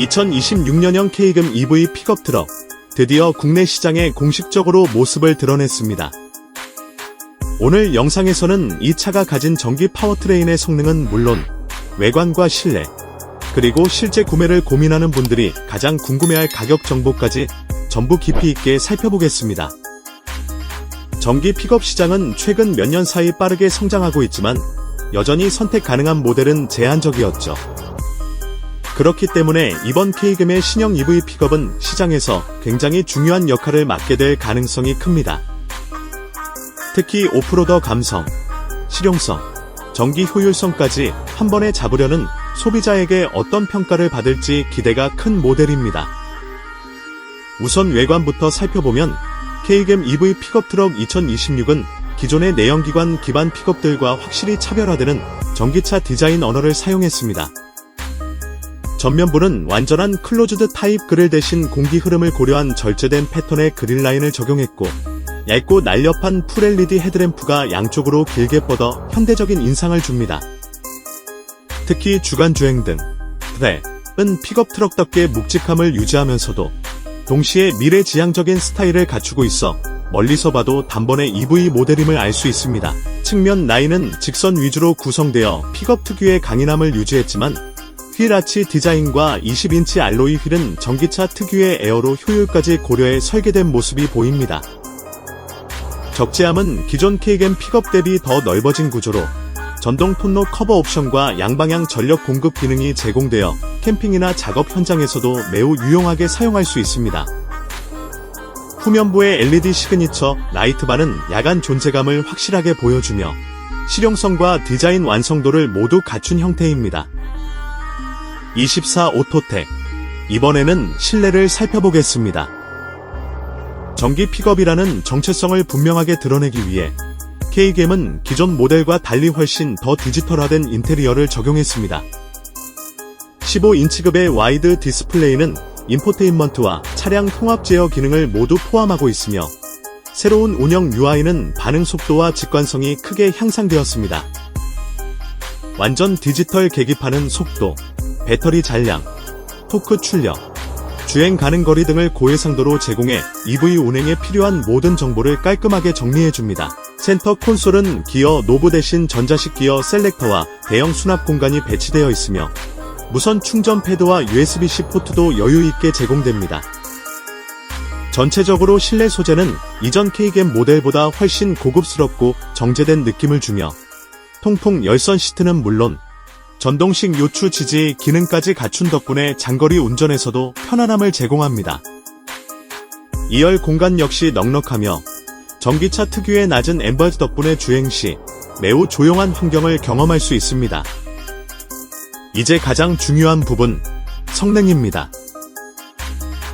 2026년형 K금 EV 픽업 트럭 드디어 국내 시장에 공식적으로 모습을 드러냈습니다. 오늘 영상에서는 이 차가 가진 전기 파워트레인의 성능은 물론 외관과 실내 그리고 실제 구매를 고민하는 분들이 가장 궁금해할 가격 정보까지 전부 깊이 있게 살펴보겠습니다. 전기 픽업 시장은 최근 몇 년 사이 빠르게 성장하고 있지만 여전히 선택 가능한 모델은 제한적이었죠. 그렇기 때문에 이번 K금의 신형 EV 픽업은 시장에서 굉장히 중요한 역할을 맡게 될 가능성이 큽니다. 특히 오프로더 감성, 실용성, 전기 효율성까지 한 번에 잡으려는 소비자에게 어떤 평가를 받을지 기대가 큰 모델입니다. 우선 외관부터 살펴보면 K금 EV 픽업 트럭 2026은 기존의 내연기관 기반 픽업들과 확실히 차별화되는 전기차 디자인 언어를 사용했습니다. 전면부는 완전한 클로즈드 타입 그릴 대신 공기 흐름을 고려한 절제된 패턴의 그릴 라인을 적용했고 얇고 날렵한 풀 LED 헤드램프가 양쪽으로 길게 뻗어 현대적인 인상을 줍니다. 특히 주간 주행 등 트랩은 픽업 트럭답게 묵직함을 유지하면서도 동시에 미래지향적인 스타일을 갖추고 있어 멀리서 봐도 단번에 EV 모델임을 알 수 있습니다. 측면 라인은 직선 위주로 구성되어 픽업 특유의 강인함을 유지했지만 휠 아치 디자인과 20인치 알로이 휠은 전기차 특유의 에어로 효율까지 고려해 설계된 모습이 보입니다. 적재함은 기존 K겜 픽업 대비 더 넓어진 구조로 전동 톤로 커버 옵션과 양방향 전력 공급 기능이 제공되어 캠핑이나 작업 현장에서도 매우 유용하게 사용할 수 있습니다. 후면부의 LED 시그니처 라이트바는 야간 존재감을 확실하게 보여주며 실용성과 디자인 완성도를 모두 갖춘 형태입니다. 24 오토텍 이번에는 실내를 살펴보겠습니다. 전기 픽업이라는 정체성을 분명하게 드러내기 위해 K겜은 기존 모델과 달리 훨씬 더 디지털화된 인테리어를 적용했습니다. 15인치급의 와이드 디스플레이는 인포테인먼트와 차량 통합 제어 기능을 모두 포함하고 있으며 새로운 운영 UI는 반응 속도와 직관성이 크게 향상되었습니다. 완전 디지털 계기판은 속도, 배터리 잔량, 토크 출력, 주행 가능 거리 등을 고해상도로 제공해 EV 운행에 필요한 모든 정보를 깔끔하게 정리해줍니다. 센터 콘솔은 기어 노브 대신 전자식 기어 셀렉터와 대형 수납 공간이 배치되어 있으며 무선 충전 패드와 USB-C 포트도 여유 있게 제공됩니다. 전체적으로 실내 소재는 이전 K겜 모델보다 훨씬 고급스럽고 정제된 느낌을 주며 통풍 열선 시트는 물론 전동식 요추 지지 기능까지 갖춘 덕분에 장거리 운전에서도 편안함을 제공합니다. 2열 공간 역시 넉넉하며 전기차 특유의 낮은 엠버즈 덕분에 주행 시 매우 조용한 환경을 경험할 수 있습니다. 이제 가장 중요한 부분, 성능입니다.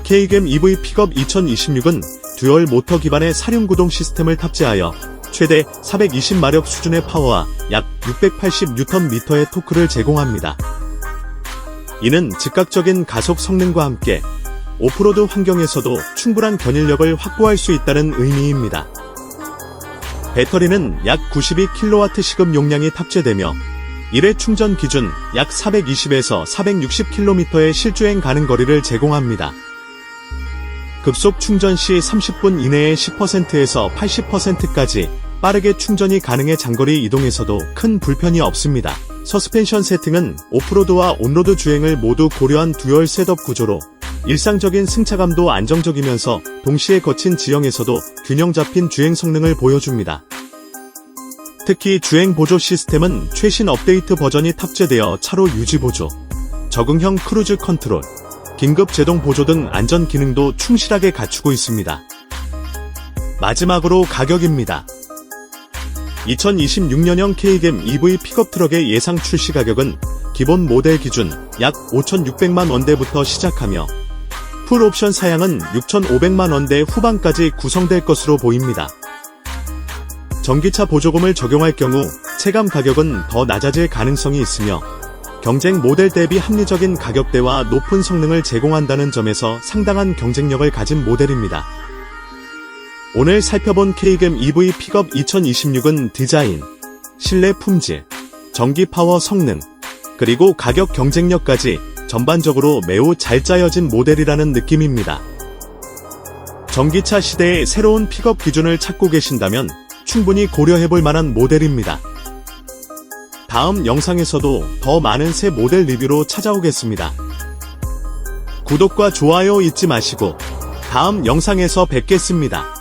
K겜 EV 픽업 2026은 듀얼 모터 기반의 사륜 구동 시스템을 탑재하여 최대 420마력 수준의 파워와 약 680Nm의 토크를 제공합니다. 이는 즉각적인 가속 성능과 함께 오프로드 환경에서도 충분한 견인력을 확보할 수 있다는 의미입니다. 배터리는 약 92kW 시급 용량이 탑재되며 1회 충전 기준 약 420에서 460km의 실주행 가능 거리를 제공합니다. 급속 충전 시 30분 이내에 10%에서 80%까지 빠르게 충전이 가능해 장거리 이동에서도 큰 불편이 없습니다. 서스펜션 세팅은 오프로드와 온로드 주행을 모두 고려한 듀얼 셋업 구조로 일상적인 승차감도 안정적이면서 동시에 거친 지형에서도 균형 잡힌 주행 성능을 보여줍니다. 특히 주행 보조 시스템은 최신 업데이트 버전이 탑재되어 차로 유지 보조, 적응형 크루즈 컨트롤, 긴급 제동 보조 등 안전 기능도 충실하게 갖추고 있습니다. 마지막으로 가격입니다. 2026년형 K겜 EV 픽업 트럭의 예상 출시 가격은 기본 모델 기준 약 5,600만 원대부터 시작하며 풀 옵션 사양은 6,500만 원대 후반까지 구성될 것으로 보입니다. 전기차 보조금을 적용할 경우 체감 가격은 더 낮아질 가능성이 있으며 경쟁 모델 대비 합리적인 가격대와 높은 성능을 제공한다는 점에서 상당한 경쟁력을 가진 모델입니다. 오늘 살펴본 K금 EV 픽업 2026은 디자인, 실내 품질, 전기 파워 성능, 그리고 가격 경쟁력까지 전반적으로 매우 잘 짜여진 모델이라는 느낌입니다. 전기차 시대의 새로운 픽업 기준을 찾고 계신다면 충분히 고려해볼 만한 모델입니다. 다음 영상에서도 더 많은 새 모델 리뷰로 찾아오겠습니다. 구독과 좋아요 잊지 마시고 다음 영상에서 뵙겠습니다.